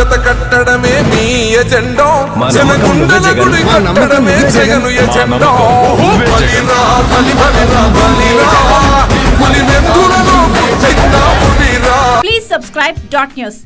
జత కట్టడమే మీ ఎజెండా జనగుండల. గుడి కట్టడమే జగన్. ఎజెండా బలిరా బలి బలిరా బలిరా పులి వెందులలో పుట్టిందా పులిరా Please subscribe dot news.